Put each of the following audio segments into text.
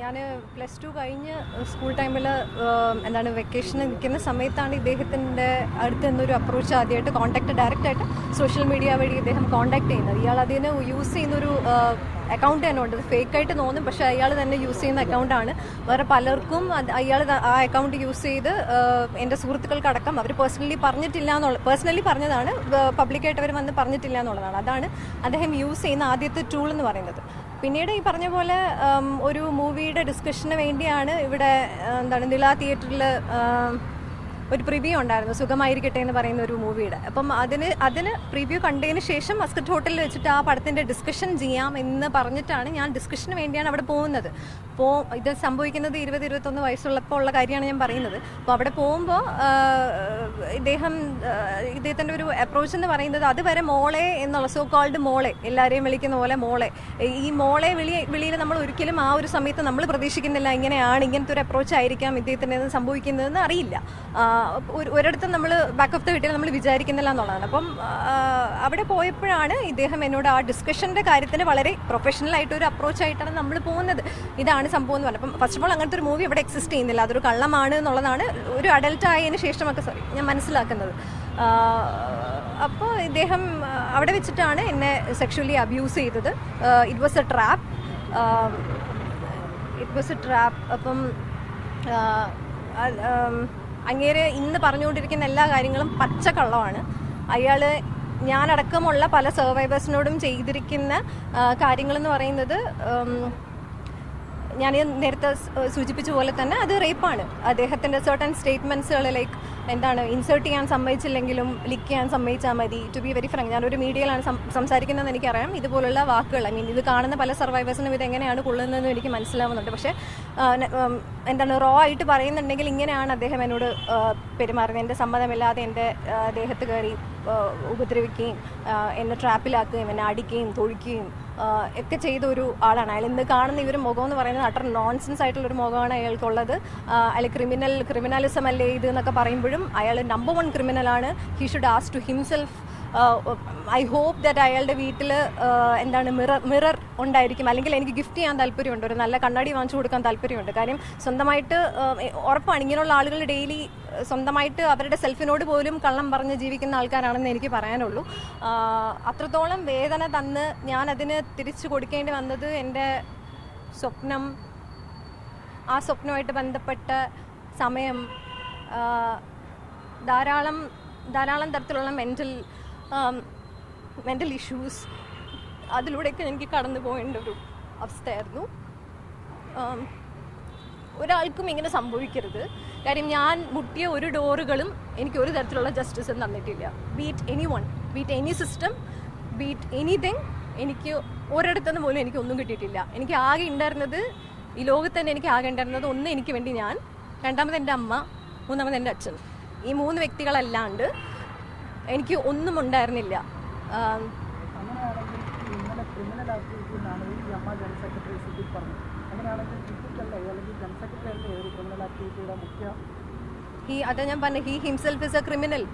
ഞാൻ plus two കഴിഞ്ഞ് school ടൈമിൽ എന്താണ് വെക്കേഷൻ നിൽക്കുന്ന സമയത്താണ് ഇദ്ദേഹത്തിന്റെ അടുത്ത് നിന്നൊരു അപ്രോച്ച് ആദ്യമായിട്ട് കോൺടാക്ട് ഡയറക്റ്റ് ആയിട്ട് സോഷ്യൽ മീഡിയ വഴി ഇദ്ദേഹം കോൺടാക്ട് ചെയ്യുന്നത്. ഇയാൾ അതിന് യൂസ് ചെയ്യുന്നൊരു അക്കൗണ്ട് തന്നെ ഉണ്ട് ഫേക്ക് ആയിട്ട് തോന്നും പക്ഷേ അയാൾ തന്നെ യൂസ് ചെയ്യുന്ന അക്കൗണ്ടാണ് വേറെ പലർക്കും അയാൾ ആ അക്കൗണ്ട് യൂസ് ചെയ്ത് എന്റെ സുഹൃത്തുക്കൾക്കടക്കം അവർ പേഴ്സണലി പറഞ്ഞിട്ടില്ല എന്നുള്ള പേഴ്സണലി പറഞ്ഞതാണ് പബ്ലിക്കായിട്ട് അവർ വന്ന് പറഞ്ഞിട്ടില്ല എന്നുള്ളതാണ്. അതാണ് അദ്ദേഹം യൂസ് ചെയ്യുന്ന ആദ്യത്തെ ടൂൾ എന്ന് പറയുന്നത്. പിന്നീട് ഈ പറഞ്ഞ പോലെ ഒരു മൂവിയുടെ ഡിസ്കഷന് വേണ്ടിയാണ് ഇവിടെ എന്താണ് നില തിയേറ്ററിൽ ഒരു പ്രിവ്യൂ ഉണ്ടായിരുന്നു സുഖമായിരിക്കട്ടെ എന്ന് പറയുന്ന ഒരു മൂവിയുടെ അപ്പം അതിന് അതിന് പ്രിവ്യൂ കണ്ടതിന് ശേഷം മസ്കറ്റ് ഹോട്ടലിൽ വെച്ചിട്ട് ആ പടത്തിന്റെ ഡിസ്കഷൻ ചെയ്യാം എന്ന് പറഞ്ഞിട്ടാണ് ഞാൻ ഡിസ്കഷന് വേണ്ടിയാണ് അവിടെ പോകുന്നത്. പോ ഇത് സംഭവിക്കുന്നത് ഇരുപത് ഇരുപത്തൊന്ന് വയസ്സുള്ളപ്പോൾ ഉള്ള കാര്യമാണ് ഞാൻ പറയുന്നത്. അപ്പോൾ അവിടെ പോകുമ്പോൾ ഇദ്ദേഹം ഇദ്ദേഹത്തിന്റെ ഒരു അപ്രോച്ച് എന്ന് പറയുന്നത് അതുവരെ മോളെ എന്നുള്ള സോ കോൾഡ് മോളെ എല്ലാവരെയും വിളിക്കുന്ന പോലെ മോളെ. ഈ മോളെ വിളി വിളിയിൽ നമ്മൾ ഒരിക്കലും ആ ഒരു സമയത്ത് നമ്മൾ പ്രതീക്ഷിക്കുന്നില്ല ഇങ്ങനെയാണ് ഇങ്ങനത്തെ ഒരു അപ്രോച്ച് ആയിരിക്കാം ഇദ്ദേഹത്തിന് ഇത് സംഭവിക്കുന്നതെന്ന് അറിയില്ല. ഒരിടത്തും നമ്മൾ ബാക്ക് ഓഫ് ദ വീട്ടിൽ നമ്മൾ വിചാരിക്കുന്നില്ല എന്നുള്ളതാണ്. അപ്പം അവിടെ പോയപ്പോഴാണ് ഇദ്ദേഹം എന്നോട് ആ ഡിസ്കഷന്റെ കാര്യത്തിന് വളരെ പ്രൊഫഷണൽ ആയിട്ട് ഒരു അപ്രോച്ച് ആയിട്ടാണ് നമ്മൾ പോകുന്നത്. ഇതാണ് സംഭവം എന്ന് പറഞ്ഞത്. അപ്പം ഫസ്റ്റ് ഓഫ് ഓൾ അങ്ങനത്തെ ഒരു മൂവി ഇവിടെ എക്സിസ്റ്റ് ചെയ്യുന്നില്ല. അതൊരു കള്ളമാണ് എന്നുള്ളതാണ് ഒരു അഡൽട്ട് ആയതിനു ശേഷമൊക്കെ സോറി ഞാൻ മനസ്സിലാക്കുന്നത്. അപ്പോൾ ഇദ്ദേഹം അവിടെ വെച്ചിട്ടാണ് എന്നെ സെക്ഷുവലി അബ്യൂസ് ചെയ്തത്. It was a trap it was a trap അപ്പം അങ്ങേര് ഇന്ന് പറഞ്ഞുകൊണ്ടിരിക്കുന്ന എല്ലാ കാര്യങ്ങളും പച്ചക്കള്ളമാണ്. അയാൾ ഞാനടക്കമുള്ള പല സർവൈവേഴ്സിനോടും ചെയ്തിരിക്കുന്ന കാര്യങ്ങളെന്ന് പറയുന്നത് ഞാൻ നേരത്തെ സൂചിപ്പിച്ച പോലെ തന്നെ അത് റേപ്പാണ് അദ്ദേഹത്തിന്റെ സർട്ടൺ സ്റ്റേറ്റ്മെന്റ്സുകൾ ലൈക്ക് എന്താണ് ഇൻസേർട്ട് ചെയ്യാൻ സമ്മതിച്ചില്ലെങ്കിലും ലിക്ക് ചെയ്യാൻ സമ്മതിച്ചാൽ മതി. ടു ബി വെരി ഫ്രങ്ക് ഞാനൊരു മീഡിയയിലാണ് സംസാരിക്കുന്നതെന്ന് എനിക്കറിയാം. ഇതുപോലുള്ള വാക്കുകൾ ഐ മീൻ ഇത് കാണുന്ന പല സർവൈവേഴ്സിനും ഇത് എങ്ങനെയാണ് കൊള്ളുന്നതെന്ന് എനിക്ക് മനസ്സിലാവുന്നുണ്ട്. പക്ഷേ എന്താണ് റോ ആയിട്ട് പറയുന്നുണ്ടെങ്കിൽ ഇങ്ങനെയാണ് അദ്ദേഹം എന്നോട് പെരുമാറുന്നത്. എന്റെ സമ്മതമില്ലാതെ എന്റെ ദേഹത്ത് കയറി ഉപദ്രവിക്കുകയും എന്നെ ട്രാപ്പിലാക്കുകയും എന്നെ അടിക്കുകയും തൊഴിക്കുകയും ഒക്കെ ചെയ്ത ഒരു ആളാണ് അയാൾ. ഇന്ന് കാണുന്ന ഇവർ മുഖം എന്ന് പറയുന്നത് അട്ടർ നോൺസെൻസ് ആയിട്ടുള്ള ഒരു മുഖമാണ് അയാൾക്കുള്ളത്. അയാൾ ക്രിമിനൽ ക്രിമിനലിസം അല്ലേ ഇത് എന്നൊക്കെ പറയുമ്പോഴും അയാൾ number one ക്രിമിനലാണ് he should as to himself I hope that അയാളുടെ വീട്ടിൽ എന്താണ് മിറർ മിറർ ഉണ്ടായിരിക്കും. അല്ലെങ്കിൽ എനിക്ക് ഗിഫ്റ്റ് ചെയ്യാൻ താല്പര്യമുണ്ട്. ഒരു നല്ല കണ്ണാടി വാങ്ങിച്ചു കൊടുക്കാൻ താല്പര്യമുണ്ട്. കാര്യം സ്വന്തമായിട്ട് ഉറപ്പാണ് ഇങ്ങനെയുള്ള ആളുകൾ ഡെയിലി സ്വന്തമായിട്ട് അവരുടെ സെൽഫിനോട് പോലും കള്ളം പറഞ്ഞ് ജീവിക്കുന്ന ആൾക്കാരാണെന്ന് എനിക്ക് പറയാനുള്ളൂ. അത്രത്തോളം വേദന തന്ന് ഞാൻ അതിന് തിരിച്ചു കൊടുക്കേണ്ടി വന്നത് എന്റെ സ്വപ്നം ആ സ്വപ്നമായിട്ട് ബന്ധപ്പെട്ട സമയം ധാരാളം ധാരാളം തരത്തിലുള്ള മെന്റൽ മെന്റൽ ഇഷ്യൂസ് അതിലൂടെയൊക്കെ എനിക്ക് കടന്നു പോകേണ്ട ഒരു അവസ്ഥയായിരുന്നു. ഒരാൾക്കും ഇങ്ങനെ സംഭവിക്കരുത്. കാര്യം ഞാൻ മുട്ടിയ ഒരു ഡോറുകളും എനിക്ക് ഒരു തരത്തിലുള്ള ജസ്റ്റിസും തന്നിട്ടില്ല. Beat any one beat any system beat anything എനിക്ക് ഒരിടത്തുനിന്ന് പോലും എനിക്ക് ഒന്നും കിട്ടിയിട്ടില്ല. എനിക്ക് ആകെ ഉണ്ടായിരുന്നത് ഈ ലോകത്ത് തന്നെ എനിക്ക് ആകെ ഉണ്ടായിരുന്നത് ഒന്ന് എനിക്ക് വേണ്ടി ഞാൻ രണ്ടാമത് എന്റെ അമ്മ മൂന്നാമത് എന്റെ അച്ഛൻ. ഈ മൂന്ന് വ്യക്തികളല്ലാണ്ട് എനിക്ക് ഒന്നും ഉണ്ടായിരുന്നില്ല. ഹി അതാ ഞാൻ പറഞ്ഞു he himself is a criminal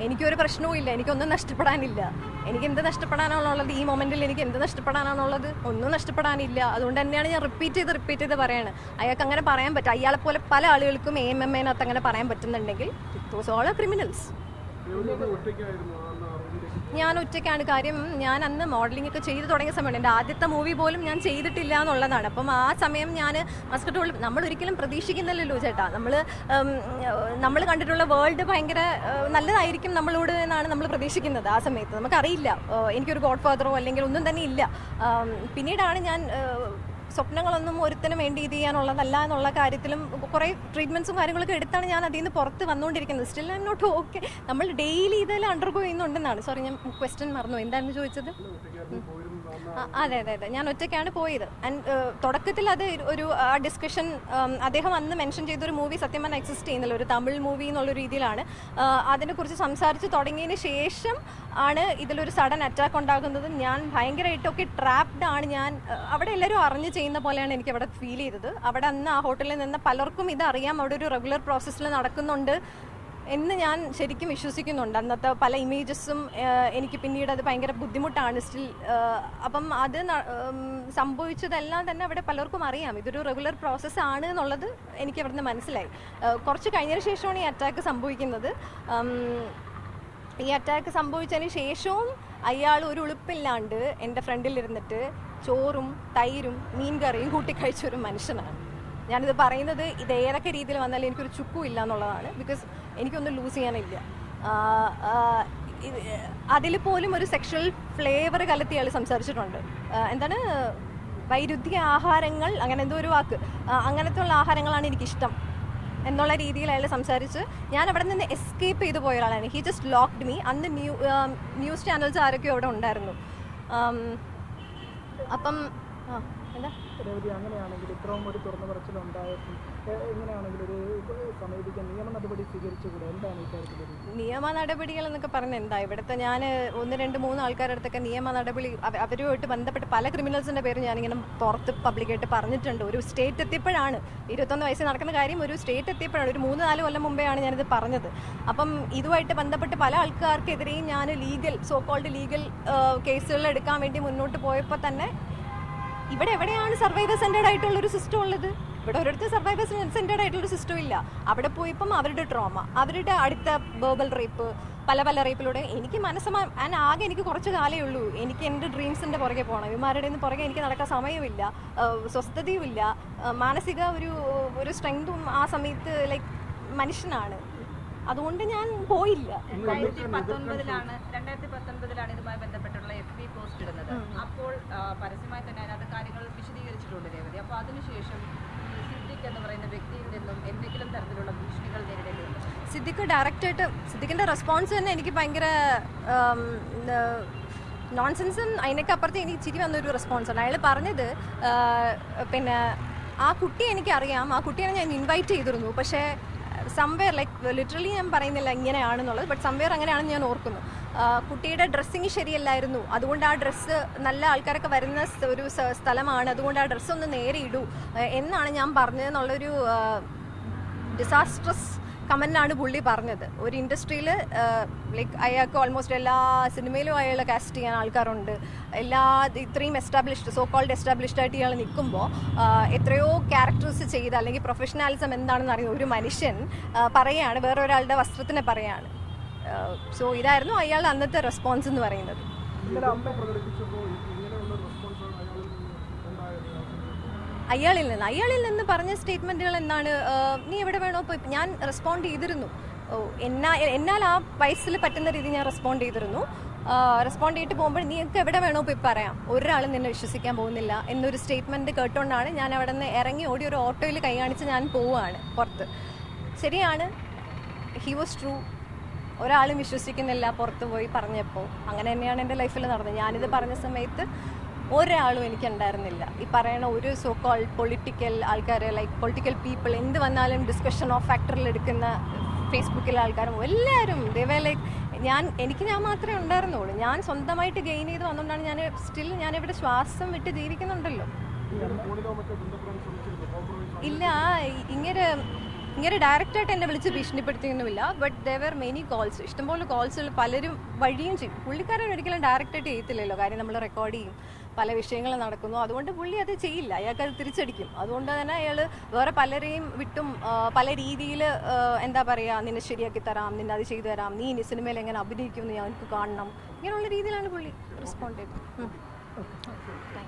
എനിക്കൊരു പ്രശ്നവും ഇല്ല എനിക്കൊന്നും നഷ്ടപ്പെടാനില്ല. എനിക്ക് എന്ത് നഷ്ടപ്പെടാനാണുള്ളത്? ഈ മൊമെന്റിൽ എനിക്ക് എന്ത് നഷ്ടപ്പെടാനാണുള്ളത്? ഒന്നും നഷ്ടപ്പെടാനില്ല. അതുകൊണ്ട് തന്നെയാണ് ഞാൻ റിപ്പീറ്റ് ചെയ്ത് റിപ്പീറ്റ് ചെയ്ത് പറയാണ്. അയാൾക്ക് അങ്ങനെ പറയാൻ പറ്റും. അയാളെ പോലെ പല ആളുകൾക്കും എ എം എം എനകത്ത് അങ്ങനെ പറയാൻ പറ്റുന്നുണ്ടെങ്കിൽ ദോസ് ഓൾ ക്രിമിനൽസ് ഞാൻ ഒറ്റയ്ക്കാണ്. കാര്യം ഞാൻ അന്ന് മോഡലിംഗ് ഒക്കെ ചെയ്തു തുടങ്ങിയ സമയമാണ് എന്റെ ആദ്യത്തെ മൂവി പോലും ഞാൻ ചെയ്തിട്ടില്ല എന്നുള്ളതാണ്. അപ്പം ആ സമയം ഞാൻ മസ്കറ്റ് നമ്മൾ ഒരിക്കലും പ്രതീക്ഷിക്കുന്നില്ലല്ലോ ചേട്ടാ. നമ്മൾ നമ്മൾ കണ്ടിട്ടുള്ള വേൾഡ് ഭയങ്കര നല്ലതായിരിക്കും നമ്മളോട് എന്നാണ് നമ്മൾ പ്രതീക്ഷിക്കുന്നത് ആ സമയത്ത്. നമുക്കറിയില്ല. എനിക്കൊരു ഗോഡ് ഫാദറോ അല്ലെങ്കിൽ ഒന്നും തന്നെ ഇല്ല. പിന്നീടാണ് ഞാൻ സ്വപ്നങ്ങളൊന്നും ഒരുത്തിനും വേണ്ടി ഇത് ചെയ്യാനുള്ളതല്ല എന്നുള്ള കാര്യത്തിലും കുറേ ട്രീറ്റ്മെന്റ്സും കാര്യങ്ങളൊക്കെ എടുത്താണ് ഞാൻ അതിൽ നിന്ന് പുറത്ത് വന്നുകൊണ്ടിരിക്കുന്നത്. സ്റ്റിൽ ഐ നോട്ട് ഓക്കെ നമ്മൾ ഡെയിലി ഇതെല്ലാം അണ്ടർഗോ ചെയ്യുന്നുണ്ടെന്നാണ്. സോറി ഞാൻ ക്വസ്റ്റ്യൻ മറന്നു. എന്തായിരുന്നു ചോദിച്ചത്? അതെ അതെ അതെ. ഞാൻ ഒറ്റയ്ക്കാണ് പോയത്. തുടക്കത്തിൽ അത് ഒരു ആ ഡിസ്കഷൻ അദ്ദേഹം അന്ന് മെൻഷൻ ചെയ്ത ഒരു മൂവി സത്യം പറഞ്ഞാൽ എക്സിസ്റ്റ് ചെയ്യുന്നില്ല. ഒരു തമിഴ് മൂവി എന്നുള്ള രീതിയിലാണ്. അതിനെക്കുറിച്ച് സംസാരിച്ച് തുടങ്ങിയതിന് ശേഷം ആണ് ഇതിലൊരു സഡൻ അറ്റാക്ക് ഉണ്ടാകുന്നത്. ഞാൻ ഭയങ്കരമായിട്ടൊക്കെ ട്രാപ്ഡ് ആണ് ഞാൻ. അവിടെ എല്ലാവരും അറിഞ്ഞ് ചെയ്യുന്ന പോലെയാണ് എനിക്ക് അവിടെ ഫീൽ ചെയ്തത്. അവിടെ അന്ന് ആ ഹോട്ടലിൽ നിന്ന് പലർക്കും ഇത് അറിയാം. അവിടെ ഒരു റെഗുലർ പ്രോസസ്സിൽ നടക്കുന്നുണ്ട്. എന്ന് ഞാൻ ശരിക്കും വിശ്വസിക്കുന്നുണ്ട്. അന്നത്തെ പല ഇമേജസും എനിക്ക് പിന്നീട് അത് ഭയങ്കര ബുദ്ധിമുട്ടാണ് സ്റ്റിൽ അപ്പം അത് സംഭവിച്ചതെല്ലാം തന്നെ അവിടെ പലർക്കും അറിയാം. ഇതൊരു റെഗുലർ പ്രോസസ്സ് ആണ് എന്നുള്ളത് എനിക്ക് അവിടുന്ന് മനസ്സിലായി. കുറച്ച് കഴിഞ്ഞതിന് ശേഷമാണ് ഈ അറ്റാക്ക് സംഭവിക്കുന്നത്. ഈ അറ്റാക്ക് സംഭവിച്ചതിന് ശേഷവും അയാൾ ഒരു ഉളുപ്പില്ലാണ്ട് എന്റെ ഫ്രണ്ടിലിരുന്നിട്ട് ചോറും തൈരും മീൻ കറിയും കഴിച്ച ഒരു മനുഷ്യനാണ്. ഞാനിത് പറയുന്നത് ഇത് ഏതൊക്കെ രീതിയിൽ വന്നാലും എനിക്കൊരു ചുക്കും ഇല്ല എന്നുള്ളതാണ്. ബിക്കോസ് എനിക്കൊന്നും ലൂസ് ചെയ്യാനില്ല. അതിൽ പോലും ഒരു സെക്ഷൽ ഫ്ലേവർ കലത്തിയ അയാൾ സംസാരിച്ചിട്ടുണ്ട്. എന്താണ്? വൈരുദ്ധ്യ ആഹാരങ്ങൾ അങ്ങനെ എന്തോ ഒരു വാക്ക്. അങ്ങനത്തെ ഉള്ള ആഹാരങ്ങളാണ് എനിക്കിഷ്ടം എന്നുള്ള രീതിയിൽ അയാൾ സംസാരിച്ച് ഞാൻ അവിടെ നിന്ന് എസ്കേപ്പ് ചെയ്തു പോയ ഒരാളാണ്. ഹി ജസ്റ്റ് ലോക്ക്ഡ് മീ അന്ന് ന്യൂ ന്യൂസ് ചാനൽസ് ആരൊക്കെയോ അവിടെ ഉണ്ടായിരുന്നു. അപ്പം ആ. രവതി അങ്ങനെയാണെങ്കിൽ ഇത്രയും ഒരു തുറന്നു പറച്ചിലുണ്ടായിട്ടും ഉണ്ടായിട്ടും എങ്ങനെയാണെങ്കിലും ഒരു സമീപിക്കാൻ നിയമ നടപടി സ്വീകരിച്ചുകൂടെ? എന്താണ് ഇക്കാര്യത്തിൽ നിയമ നടപടികൾ എന്നൊക്കെ പറഞ്ഞ എന്താ? ഇവിടുത്തെ ഞാൻ ഒന്ന് രണ്ട് മൂന്ന് ആൾക്കാരുടെ അടുത്തൊക്കെ നിയമ നടപടി അവരുമായിട്ട് ബന്ധപ്പെട്ട് പല ക്രിമിനൽസിന്റെ പേര് ഞാനിങ്ങനെ പുറത്ത് പബ്ലിക്കായിട്ട് പറഞ്ഞിട്ടുണ്ട്. ഒരു സ്റ്റേറ്റ് എത്തിയപ്പോഴാണ് ഇരുപത്തൊന്ന് വയസ്സിൽ നടക്കുന്ന കാര്യം ഒരു സ്റ്റേറ്റ് എത്തിയപ്പോഴാണ്. ഒരു മൂന്ന് നാല് കൊല്ലം മുമ്പെയാണ് ഞാനിത് പറഞ്ഞത്. അപ്പം ഇതുമായിട്ട് ബന്ധപ്പെട്ട് പല ആൾക്കാർക്കെതിരെയും ഞാൻ ലീഗൽ സോ കോൾഡ് ലീഗൽ കേസുകൾ എടുക്കാൻ വേണ്ടി മുന്നോട്ട് പോയപ്പോൾ തന്നെ ഇവിടെ എവിടെയാണ് സർവൈവർ സെന്റേഡ് ആയിട്ടുള്ള ഒരു സിസ്റ്റം ഉള്ളത്? ഇവിടെ ഒരിടത്ത് സർവൈവർ സെന്റേഡ് ആയിട്ടുള്ള ഒരു സിസ്റ്റം ഇല്ല. അവിടെ പോയപ്പം അവരുടെ ട്രോമ അവരുടെ അടുത്ത ബേബൽ റേപ്പ് പല പല റേപ്പിലൂടെ എനിക്ക് മനസ്സമാ ഞാൻ ആകെ എനിക്ക് കുറച്ച് കാലേ ഉള്ളൂ. എനിക്ക് എന്റെ ഡ്രീംസിന്റെ പുറകെ പോകണം ഇവന്മാരുടെ നിന്ന് പുറകെ എനിക്ക് നടക്കാൻ സമയമില്ല. സ്വസ്ഥതയും സ്വസ്ഥതയുമില്ല മാനസിക ഒരു ഒരു സ്ട്രെങ്തും ആ സമയത്ത് ലൈക്ക് മനുഷ്യനാണ്. അതുകൊണ്ട് ഞാൻ പോയില്ല. രണ്ടായിരത്തി പത്തൊൻപതിലാണ് രണ്ടായിരത്തി പത്തൊൻപതിലാണ് ഇതുമായി ബന്ധപ്പെട്ടുള്ള എഫ് ബി പോസ്റ്റ് ഇടുന്നത് അപ്പോൾ പരസ്യമായി തന്നെ അതിനകത്ത് കാര്യങ്ങൾ വിശദീകരിച്ചിട്ടുണ്ട് രേവതി. അപ്പോൾ അതിനുശേഷം സിദ്ദിഖ് എന്ന് പറയുന്ന വ്യക്തിയിൽ നിന്നും എന്തെങ്കിലും തരത്തിലുള്ള ഭീഷണികൾ നേരിടേണ്ടിയുണ്ട് സിദ്ദിഖ് ഡയറക്റ്റായിട്ട് സിദ്ദിഖിന്റെ റെസ്പോൺസ് തന്നെ എനിക്ക് ഭയങ്കര നോൺസെൻസും അതിനൊക്കെ അപ്പുറത്ത് എനിക്ക് ചിരി വന്നൊരു റെസ്പോൺസാണ് അയാൾ പറഞ്ഞത് പിന്നെ ആ കുട്ടി എനിക്കറിയാം ആ കുട്ടിയെ ഞാൻ ഇൻവൈറ്റ് ചെയ്തിരുന്നു. പക്ഷേ സംവെയർ ലൈക്ക് ലിറ്ററലി ഞാൻ പറയുന്നില്ല ഇങ്ങനെയാണെന്നുള്ളത് ബട്ട് സംവെയർ അങ്ങനെയാണെന്ന് ഞാൻ ഓർക്കുന്നു. കുട്ടിയുടെ ഡ്രസ്സിങ് ശരിയല്ലായിരുന്നു. അതുകൊണ്ട് ആ ഡ്രസ്സ് നല്ല ആൾക്കാരൊക്കെ വരുന്ന ഒരു സ്ഥലമാണ്. അതുകൊണ്ട് ആ ഡ്രസ്സ് ഒന്ന് നേരെ ഇടൂ. എന്നാണ് ഞാൻ പറഞ്ഞതെന്നുള്ളൊരു ഡിസാസ്ട്രസ് കമന്റാണ് പുള്ളി പറഞ്ഞത്. ഒരു ഇൻഡസ്ട്രിയിൽ ലൈക്ക് അയാൾക്ക് ഓൾമോസ്റ്റ് എല്ലാ സിനിമയിലും അയാൾ കാസ്റ്റ് ചെയ്യാൻ ആൾക്കാരുണ്ട്. എല്ലാ ഇത്രയും എസ്റ്റാബ്ലിഷ്ഡ് സോ കോൾഡ് എസ്റ്റാബ്ലിഷ്ഡ് ആയിട്ട് ഇയാൾ നിൽക്കുമ്പോൾ എത്രയോ ക്യാരക്ടേഴ്സ് ചെയ്ത് അല്ലെങ്കിൽ പ്രൊഫഷണാലിസം എന്താണെന്ന് അറിയുന്ന ഒരു മനുഷ്യൻ പറയുകയാണ് വേറൊരാളുടെ വസ്ത്രത്തിനെ പറയാണ് സോ ഇതായിരുന്നു അയാൾ അന്നത്തെ റെസ്പോൺസ് എന്ന് പറയുന്നത്. നിന്ന് അയാളിൽ നിന്ന് അയാളിൽ നിന്ന് പറഞ്ഞ സ്റ്റേറ്റ്മെന്റുകൾ എന്താണ്? നീ എവിടെ വേണോ ഇപ്പൊ ഞാൻ റെസ്പോണ്ട് ചെയ്തിരുന്നു. ഓ എന്നാ എന്നാൽ ആ വയസ്സിൽ പറ്റുന്ന രീതി ഞാൻ റെസ്പോണ്ട് ചെയ്തിരുന്നു. റെസ്പോണ്ട് ചെയ്തിട്ട് പോകുമ്പോൾ നീക്ക് എവിടെ വേണോ പോയി പറയാം. ഒരാളും നിന്നെ വിശ്വസിക്കാൻ പോകുന്നില്ല എന്നൊരു സ്റ്റേറ്റ്മെന്റ് കേട്ടോണ്ടാണ് ഞാൻ അവിടെ നിന്ന് ഇറങ്ങി ഓടി ഒരു ഓട്ടോയിൽ കൈ കാണിച്ച് ഞാൻ പോവുകയാണ് പുറത്ത്. ശരിയാണ്? ഹി വാസ് ട്രൂ ഒരാളും വിശ്വസിക്കുന്നില്ല പുറത്ത് പോയി പറഞ്ഞപ്പോൾ. അങ്ങനെ തന്നെയാണ് എന്റെ ലൈഫിൽ നടന്നത്. ഞാനിത് പറഞ്ഞ സമയത്ത് ഒരാളും എനിക്ക് ഉണ്ടായിരുന്നില്ല ഈ പറയണ ഒരു സോ കോൾ പൊളിറ്റിക്കൽ ആൾക്കാർ ലൈക്ക് പൊളിറ്റിക്കൽ പീപ്പിൾ എന്ത് വന്നാലും ഡിസ്കഷൻ ഓഫ് ഫാക്ടറിൽ എടുക്കുന്ന ഫേസ്ബുക്കിലെ ആൾക്കാരും എല്ലാവരും ദൈവ ലൈക്ക് ഞാൻ എനിക്ക് ഞാൻ മാത്രമേ ഉണ്ടായിരുന്നുള്ളൂ. ഞാൻ സ്വന്തമായിട്ട് ഗെയിൻ ചെയ്ത് വന്നുകൊണ്ടാണ് ഞാൻ സ്റ്റിൽ ഞാൻ ഇവിടെ ശ്വാസം വിട്ട് ജീവിക്കുന്നുണ്ടല്ലോ. ഇല്ല ഇങ്ങനെ ഇങ്ങനെ ഡയറക്റ്റായിട്ട് എന്നെ വിളിച്ച് ഭീഷണിപ്പെടുത്തിയൊന്നുമില്ല. But there were many calls ഇഷ്ടംപോലെ കോൾസുകൾ പലരും വഴിയും ചെയ്യും. പുള്ളിക്കാരൻ ഒരിക്കലും ഡയറക്റ്റായിട്ട് ചെയ്യത്തില്ലല്ലോ. കാര്യം നമ്മൾ റെക്കോർഡ് ചെയ്യും. പല വിഷയങ്ങൾ നടക്കുന്നു. അതുകൊണ്ട് പുള്ളി അത് ചെയ്യില്ല. അയാൾക്ക് അത് തിരിച്ചടിക്കും. അതുകൊണ്ട് തന്നെ അയാൾ വേറെ പലരെയും വിട്ടും പല രീതിയിൽ എന്താ പറയുക നിന്നെ ശരിയാക്കി തരാം. നിന്നെ അത് ചെയ്തു തരാം. നീ ഇനി സിനിമയിൽ എങ്ങനെ അഭിനയിക്കുമെന്ന് ഞങ്ങൾക്ക് കാണണം. ഇങ്ങനെയുള്ള രീതിയിലാണ് പുള്ളി റെസ്പോണ്ട് ചെയ്തത്.